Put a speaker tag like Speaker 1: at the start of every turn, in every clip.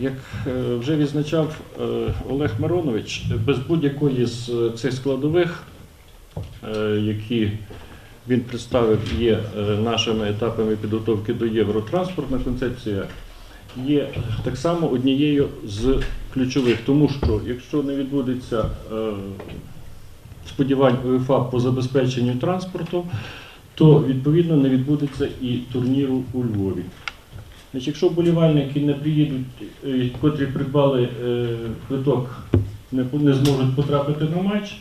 Speaker 1: Як е, вже відзначав е, Олег Миронович, без будь-якої з е, цих складових, які він представив, є нашими етапами підготовки до Євротранспортна концепція, є так само однією з ключових, тому що якщо не відбудеться сподівань УЄФА по забезпеченню транспорту, то відповідно не відбудеться і турніру у Львові. Значить, якщо вболівальники не приїдуть, е, котрі придбали е, квиток, не, зможуть потрапити на матч,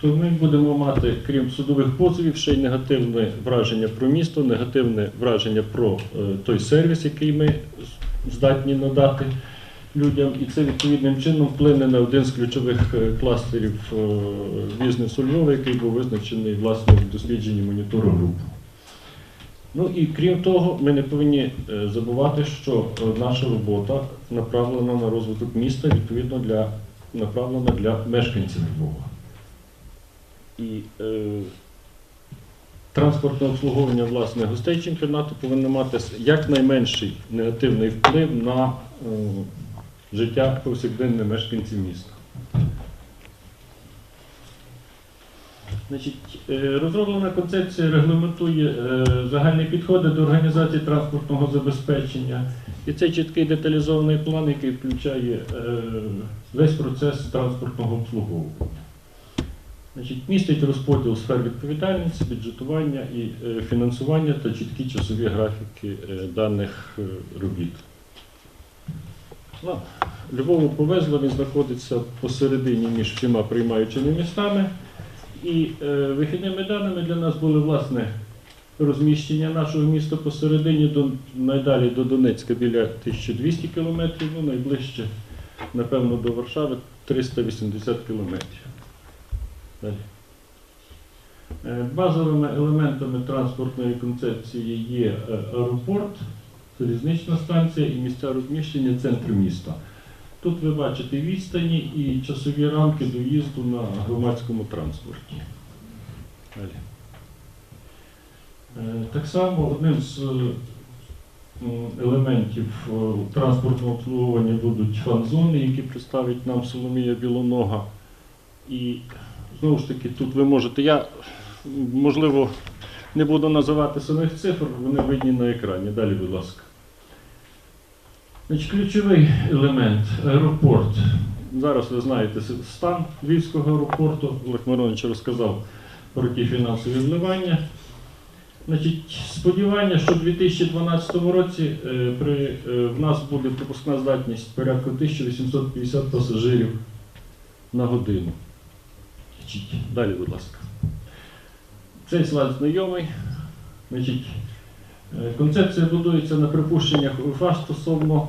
Speaker 1: то ми будемо мати, крім судових позовів, ще й негативне враження про місто, негативне враження про е, той сервіс, який ми здатні надати людям, і це відповідним чином вплине на один з ключових кластерів бізнесу Львова, який був визначений власне в дослідженні монітору групи. Ну і крім того, ми не повинні е, забувати, що е, наша робота направлена на розвиток міста, відповідно для направлена для мешканців Львова. І е, транспортне обслуговування власне гостей чемпіонату повинно мати якнайменший негативний вплив на е, життя повсякденне мешканців міста. Значить, е, розроблена концепція регламентує е, загальні підходи до організації транспортного забезпечення. І це чіткий деталізований план, який включає е, весь процес транспортного обслуговування. Значить, містить розподіл сфер відповідальності, бюджетування і фінансування та чіткі часові графіки даних робіт. Ну, Львову повезло, він знаходиться посередині між всіма приймаючими містами. І е, вихідними даними для нас були власне розміщення нашого міста посередині до найдалі до Донецька біля 1200 кілометрів, ну найближче, напевно, до Варшави 380 кілометрів. Далі. Е, Базовими елементами транспортної концепції є е, аеропорт, залізнична станція і місця розміщення центр міста. Тут ви бачите відстані і часові рамки доїзду на громадському транспорті. Далі. Е, Так само одним з е, елементів е, транспортного обслуговування будуть фан-зони, які представить нам Соломія Білонога. І знову ж таки, тут ви можете, я можливо не буду називати самих цифр, вони видні на екрані. Далі, будь ласка. Значить, ключовий елемент аеропорт. Зараз ви знаєте стан Львівського аеропорту. Олег Миронович розказав про ті фінансові вливання. Значить, сподівання, що в 2012 році е, при, е, в нас буде пропускна здатність порядку 1850 пасажирів на годину. Значить, далі, будь ласка. Цей слайд знайомий. Значить, Е, Концепція будується на припущеннях УЄФА стосовно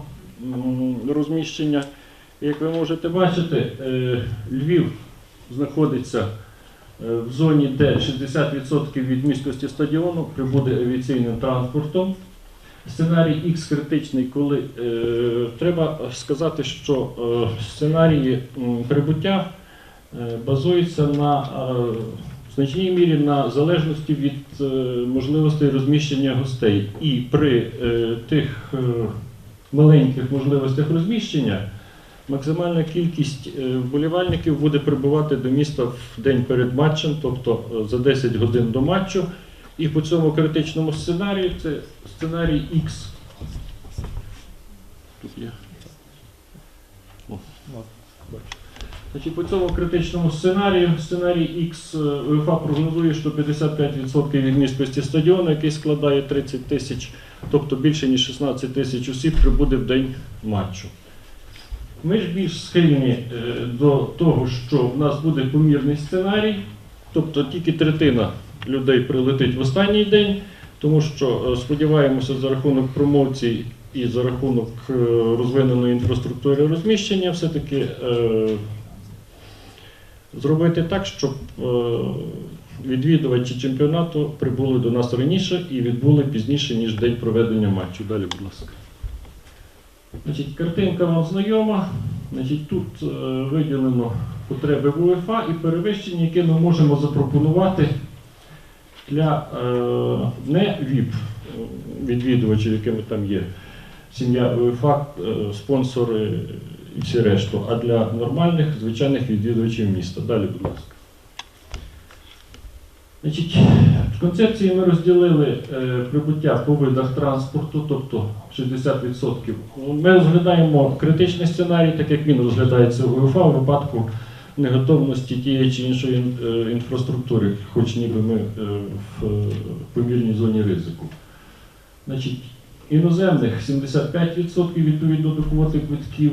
Speaker 1: розміщення. Як ви можете бачити, е, Львів знаходиться е, в зоні, де 60% від місткості стадіону прибуде авіаційним транспортом. Сценарій Х критичний, коли е, треба сказати, що е, сценарії прибуття е, базуються на е, значній мірі на залежності від е, можливостей розміщення гостей. І при е, тих е, маленьких можливостях розміщення максимальна кількість е, вболівальників буде прибувати до міста в день перед матчем, тобто е, за 10 годин до матчу. І по цьому критичному сценарію це сценарій Х. Тут є. О, бачу. Значить, по цьому критичному сценарію, сценарій Х е, УЄФА прогнозує, що 55% від місткості стадіону, який складає 30 тисяч, тобто більше ніж 16 тисяч осіб, прибуде в день матчу. Ми ж більш схильні е, до того, що в нас буде помірний сценарій, тобто тільки третина людей прилетить в останній день, тому що е, сподіваємося за рахунок промоцій і за рахунок розвиненої інфраструктури розміщення все-таки зробити так, щоб е, відвідувачі чемпіонату прибули до нас раніше і відбули пізніше, ніж день проведення матчу. Далі, будь ласка. Значить, картинка вам знайома. Значить, тут е, виділено потреби УЄФА і перевищення, які ми можемо запропонувати для е, не ВІП відвідувачів, якими там є сім'я УЄФА, спонсори і всі решту, а для нормальних, звичайних відвідувачів міста. Далі, будь ласка. Значить, в концепції ми розділили е, прибуття по видах транспорту, тобто 60%. Ми розглядаємо критичний сценарій, так як він розглядається в УЄФА у випадку неготовності тієї чи іншої е, інфраструктури, хоч ніби ми е, в е, помірній зоні ризику. Значить, іноземних 75% відповідно до квоти квитків.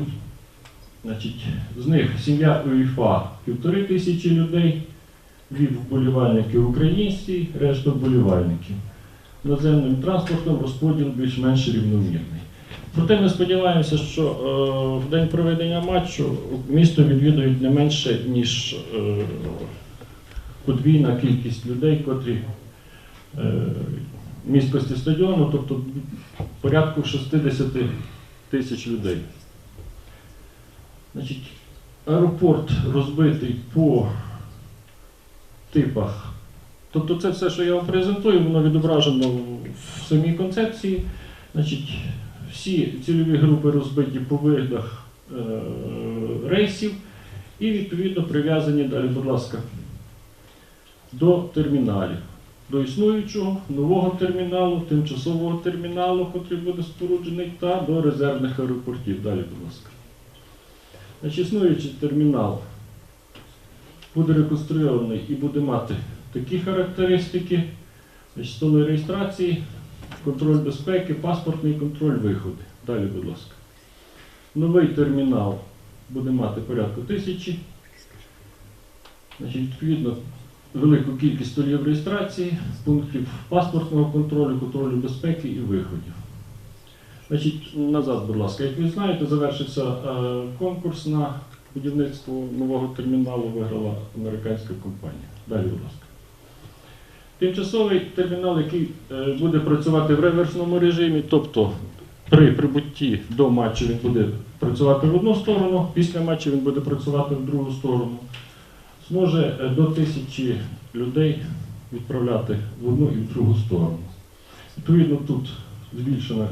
Speaker 1: Значить, з них сім'я УЄФА півтори тисячі людей, від вболівальників українські, решта вболівальників. Наземним транспортом розподіл більш-менш рівномірний. Проте ми сподіваємося, що е, в день проведення матчу місто відвідують не менше, ніж е, подвійна кількість людей, котрі е, місткості стадіону, тобто порядку 60 тисяч людей. Значить, аеропорт розбитий по типах. Тобто це все, що я вам презентую, воно відображено в самій концепції. Значить, всі цільові групи розбиті по видах е, рейсів і відповідно прив'язані далі, будь ласка, до терміналів. До існуючого нового терміналу, тимчасового терміналу, який буде споруджений, та до резервних аеропортів. Далі, будь ласка. Значить, існуючий термінал буде реконструйований і буде мати такі характеристики, значить, столи реєстрації, контроль безпеки, паспортний контроль, виходи. Далі, будь ласка. Новий термінал буде мати порядку тисячі. Значить, відповідно, велику кількість столів реєстрації, пунктів паспортного контролю, контролю безпеки і виходів. Значить, назад, будь ласка, як ви знаєте, завершився е, конкурс на будівництво нового терміналу, виграла американська компанія. Далі, будь ласка. Тимчасовий термінал, який е, буде працювати в реверсному режимі, тобто при прибутті до матчу він буде працювати в одну сторону, після матчу він буде працювати в другу сторону. Зможе е, до тисячі людей відправляти в одну і в другу сторону. Відповідно, тут збільшено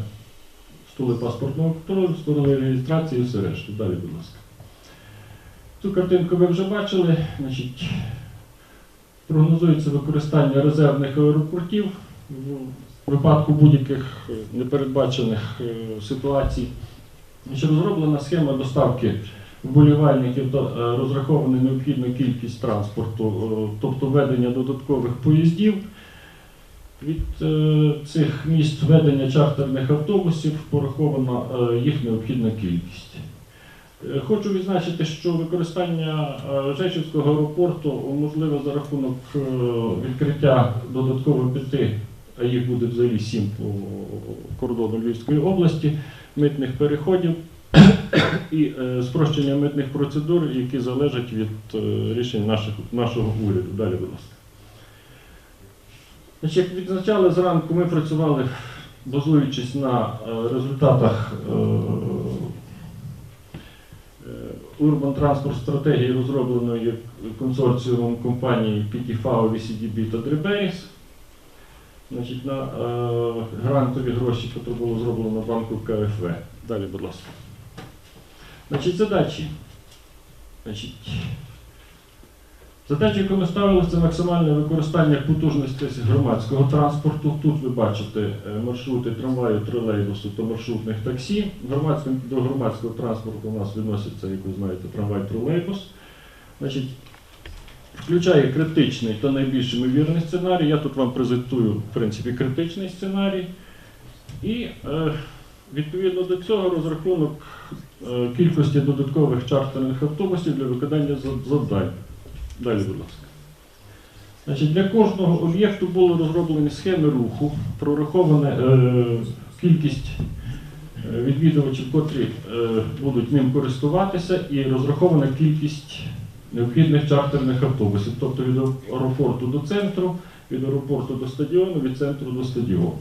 Speaker 1: столи паспортного контролю, столи реєстрації і все решту. Далі, будь ласка. Цю картинку ви вже бачили. Значить, прогнозується використання резервних аеропортів в випадку будь-яких непередбачених е, ситуацій. Значить, розроблена схема доставки вболівальників е, розрахована необхідна кількість транспорту, е, тобто ведення додаткових поїздів. Від е, цих міст ведення чартерних автобусів порахована е, їх необхідна кількість. Е, Хочу відзначити, що використання е, Жечівського аеропорту можливе за рахунок е, відкриття додатково п'яти, а їх буде взагалі сім по кордону Львівської області, митних переходів і е, спрощення митних процедур, які залежать від е, рішень наших, нашого уряду. Далі, будь ласка. Як відзначали зранку, ми працювали, базуючись на е, результатах е, е, Urban Transport стратегії, розробленої консорціумом компаній PTFAO, VCDB та Driberis. Значить, на грантові гроші, які було зроблено банку КФВ. Далі, будь ласка. Значить, задачі. Значить, Задача, ми ставили, це максимальне використання потужності громадського транспорту. Тут ви бачите е, маршрути трамваю, тролейбусу та маршрутних таксі. До громадського транспорту у нас відноситься, як ви знаєте, трамвай, тролейбус. Значить, включає критичний та найбільш ймовірний сценарій. Я тут вам презентую, в принципі, критичний сценарій. І е, відповідно до цього розрахунок е, кількості додаткових чартерних автобусів для виконання завдань. Далі, будь ласка. Значить, для кожного об'єкту були розроблені схеми руху, прорахована е, кількість е, відвідувачів, котрі е, будуть ним користуватися, і розрахована кількість необхідних чартерних автобусів, тобто від аеропорту до центру, від аеропорту до стадіону, від центру до стадіону.